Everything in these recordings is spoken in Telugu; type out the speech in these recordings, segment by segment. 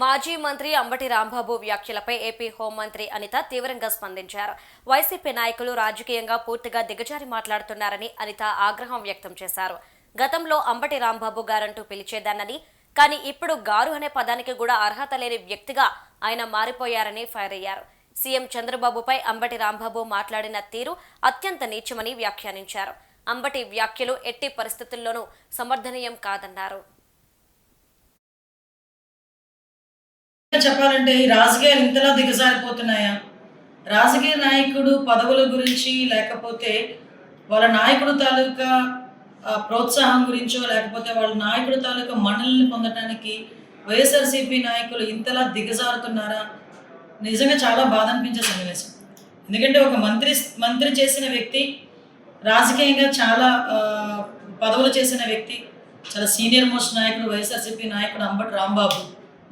మాజీ మంత్రి అంబటి రాంబాబు వ్యాఖ్యలపై ఏపీ హోంమంత్రి అనిత తీవ్రంగా స్పందించారు. వైసీపీ నాయకులు రాజకీయంగా పూర్తిగా దిగజారి మాట్లాడుతున్నారని అనిత ఆగ్రహం వ్యక్తం చేశారు. గతంలో అంబటి రాంబాబు గారంటూ పిలిచేదానని కానీ ఇప్పుడు గారు అనే పదానికి కూడా అర్హత లేని వ్యక్తిగా ఆయన మారిపోయారని ఫైర్ అయ్యారు. సీఎం చంద్రబాబుపై అంబటి రాంబాబు మాట్లాడిన తీరు అత్యంత నీచమని వ్యాఖ్యానించారు. అంబటి వ్యాఖ్యలు ఎట్టి పరిస్థితుల్లోనూ సమర్థనీయం కాదన్నారు. చెప్పాలంటే ఈ రాజకీయాలు ఇంతలా దిగజారిపోతున్నాయా? రాజకీయ నాయకుడు పదవుల గురించి లేకపోతే వాళ్ళ నాయకుడు తాలూకా ప్రోత్సాహం గురించో లేకపోతే వాళ్ళ నాయకుడు తాలూకా మన్నల్ని పొందడానికి వైఎస్ఆర్సీపీ నాయకులు ఇంతలా దిగజారుతున్నారా? నిజంగా చాలా బాధ అనిపించే సన్నివేశం. ఎందుకంటే ఒక మంత్రి మంత్రి చేసిన వ్యక్తి రాజకీయంగా చాలా పదవులు చేసిన వ్యక్తి చాలా సీనియర్ మోస్ట్ నాయకుడు వైఎస్ఆర్సీపీ నాయకుడు అంబటి రాంబాబు.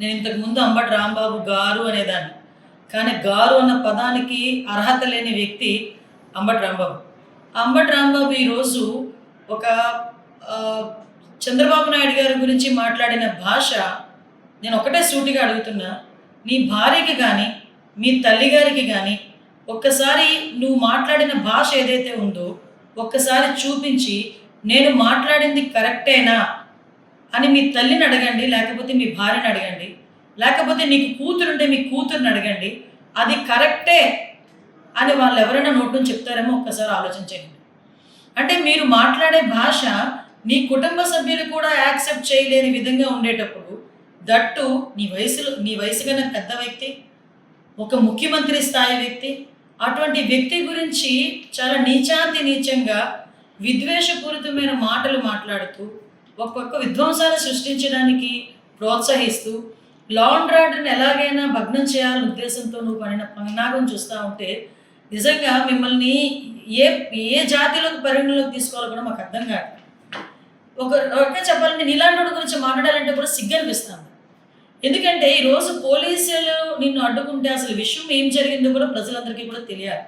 నేను ఇంతకు ముందు అంబటి రాంబాబు గారు అనేదాన్ని. కానీ గారు అన్న పదానికి అర్హత లేని వ్యక్తి అంబటి రాంబాబు. అంబటి రాంబాబు ఈరోజు ఒక చంద్రబాబు నాయుడు గారి గురించి మాట్లాడిన భాష నేను ఒకటే సూటిగా అడుగుతున్నా. నీ భార్యకి కానీ మీ తల్లి గారికి కానీ ఒక్కసారి నువ్వు మాట్లాడిన భాష ఏదైతే ఉందో ఒక్కసారి చూపించి నేను మాట్లాడింది కరెక్టేనా? అని మీ తల్లిని అడగండి లేకపోతే మీ భార్యని అడగండి లేకపోతే నీకు కూతురుంటే మీ కూతురుని అడగండి. అది కరెక్టే అని వాళ్ళు ఎవరైనా నోట్ నుంచి చెప్తారేమో ఒక్కసారి ఆలోచించండి. అంటే మీరు మాట్లాడే భాష నీ కుటుంబ సభ్యులు కూడా యాక్సెప్ట్ చేయలేని విధంగా ఉండేటప్పుడు దట్టు నీ వయసులో నీ వయసు కన్నా పెద్ద వ్యక్తి ఒక ముఖ్యమంత్రి స్థాయి వ్యక్తి అటువంటి వ్యక్తి గురించి చాలా నీచాతి నీచంగా విద్వేషపూరితమైన మాటలు మాట్లాడుతూ ఒక పక్క విధ్వంసాలు సృష్టించడానికి ప్రోత్సహిస్తూ లాండ్ రాడ్ని ఎలాగైనా భగ్నం చేయాలనే ఉద్దేశంతో నువ్వు పడిన పన్నాగం చూస్తూ ఉంటే నిజంగా మిమ్మల్ని ఏ ఏ జాతిలోకి పరిగణలోకి తీసుకోవాలో కూడా మాకు అర్థం కాదు. ఒక ఒక చెప్పాలంటే నీలాంటి గురించి మాట్లాడాలంటే కూడా సిగ్గనిపిస్తాను ఎందుకంటే ఈరోజు పోలీసులు నిన్ను అడ్డుకుంటే అసలు విషయం ఏం జరిగిందో కూడా ప్రజలందరికీ కూడా తెలియాలి.